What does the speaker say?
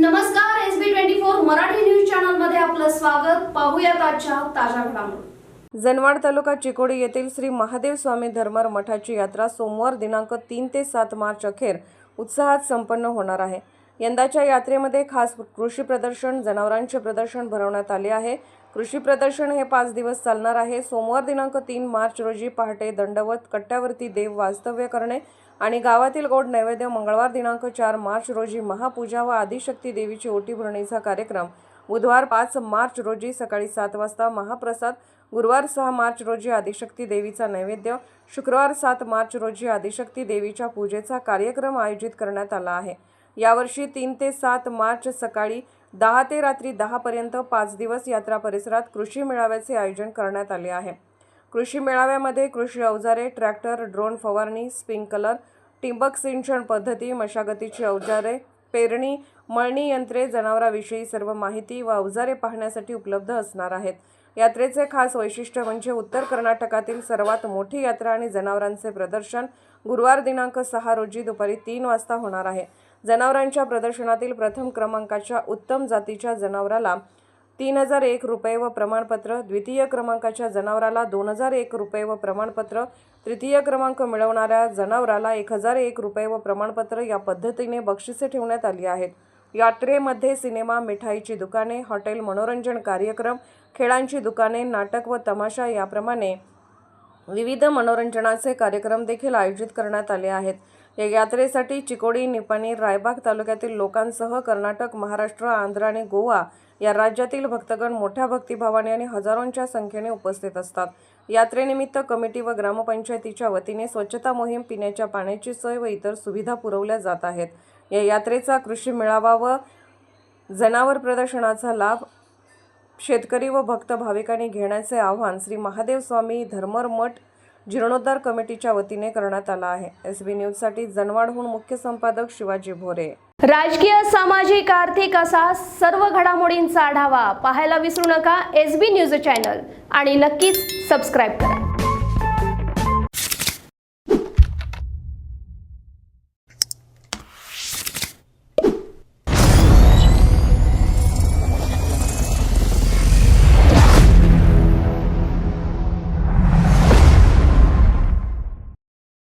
नमस्कार S B twenty four Marathi news चॅनलमध्ये आपलं स्वागत. पाहूयात आजच्या ताज्या घडामोडी. जनवाड तालुका चिकोडी येथील श्री महादेव स्वामी धर्मार मठाची यात्रा सोमवार दिनांक तीन ते सात मार्च अखेर उत्साहात संपन्न होणार आहे. यंदाच्या यात्रेमध्ये खास कृषी प्रदर्शन जनावरांचे प्रदर्शन भरवण्यात आले आहे. कृषी प्रदर्शन हे पाच दिवस चालणार आहे. सोमवार दिनांक तीन मार्च रोजी पहाटे दंडवत कट्ट्यावरती देव वास्तव्य करणे आणि गावातील गोड नैवेद्य मंगळवार दिनांक चार मार्च रोजी महापूजा व आदिशक्ती देवीची ओटी भरणीचा कार्यक्रम. बुधवार पाच मार्च रोजी सकाळी सात वाजता महाप्रसाद गुरुवार सहा मार्च रोजी आदिशक्ती देवीचा नैवेद्य शुक्रवार सात मार्च रोजी आदिशक्ती देवीच्या पूजेचा कार्यक्रम आयोजित करण्यात आला आहे. यावर्षी तीन ते सात मार्च सकाळी दहा ते रात्री दहापर्यंत पाच दिवस यात्रा परिसरात कृषी मेळाव्याचे आयोजन करण्यात आले आहे. कृषी मेळाव्यामध्ये कृषी अवजारे ट्रॅक्टर ड्रोन फवारणी स्प्रिंकलर ठिबक सिंचन पद्धती मशागतीची अवजारे पेरणी मळणी यंत्रे जनावराविषयी सर्व माहिती व अवजारे पाहण्यासाठी उपलब्ध असणार आहेत. यात्रेचे खास वैशिष्ट्य म्हणजे उत्तर कर्नाटकातील सर्वात मोठी यात्रा आणि जनावरांचे प्रदर्शन गुरुवार दिनांक सहा रोजी दुपारी तीन वाजता होणार आहे. जनावरांच्या प्रदर्शनातील प्रथम क्रमांकाच्या उत्तम जातीच्या जनावराला तीन हजार एक रुपये व प्रमाणपत्र द्वितीय क्रमांकाच्या जनावराला दोन हजार एक रुपये व प्रमाणपत्र तृतीय क्रमांक मिळवणाऱ्या जनावराला एक हजार एक रुपये व प्रमाणपत्र या पद्धतीने बक्षिसे ठेवण्यात आली आहेत. यात्रेमध्ये सिनेमा मिठाईची दुकाने हॉटेल मनोरंजन कार्यक्रम खेळांची दुकाने नाटक व तमाशा याप्रमाणे विविध मनोरंजनाचे कार्यक्रम देखील आयोजित करण्यात आले आहेत. या यात्रेसाठी चिकोडी निपाणी रायबाग तालुक्यातील लोकांसह कर्नाटक महाराष्ट्र आंध्र आणि गोवा या राज्यातील भक्तगण मोठ्या भक्तिभावाने आणि हजारोंच्या संख्येने उपस्थित असतात. यात्रेनिमित्त कमिटी व ग्रामपंचायतीच्या वतीने स्वच्छता मोहीम पिण्याच्या पाण्याची सोय व इतर सुविधा पुरवल्या जात आहेत. या यात्रेचा कृषी मेळावा व जनावर प्रदर्शनाचा लाभ शेतकरी व भक्त भाविकांनी घेण्याचे आव्हान श्री महादेव स्वामी धर्मर मठ जीर्णोद्धार कमिटीच्या वतीने करण्यात आला आहे. एस बी न्यूजसाठी जनवाडहून मुख्य संपादक शिवाजी भोरे. राजकीय सामाजिक आर्थिक असा सर्व घडामोडींचा आढावा पाहायला विसरू नका. एस बी न्यूज चॅनल आणि नक्कीच सबस्क्राईब करा.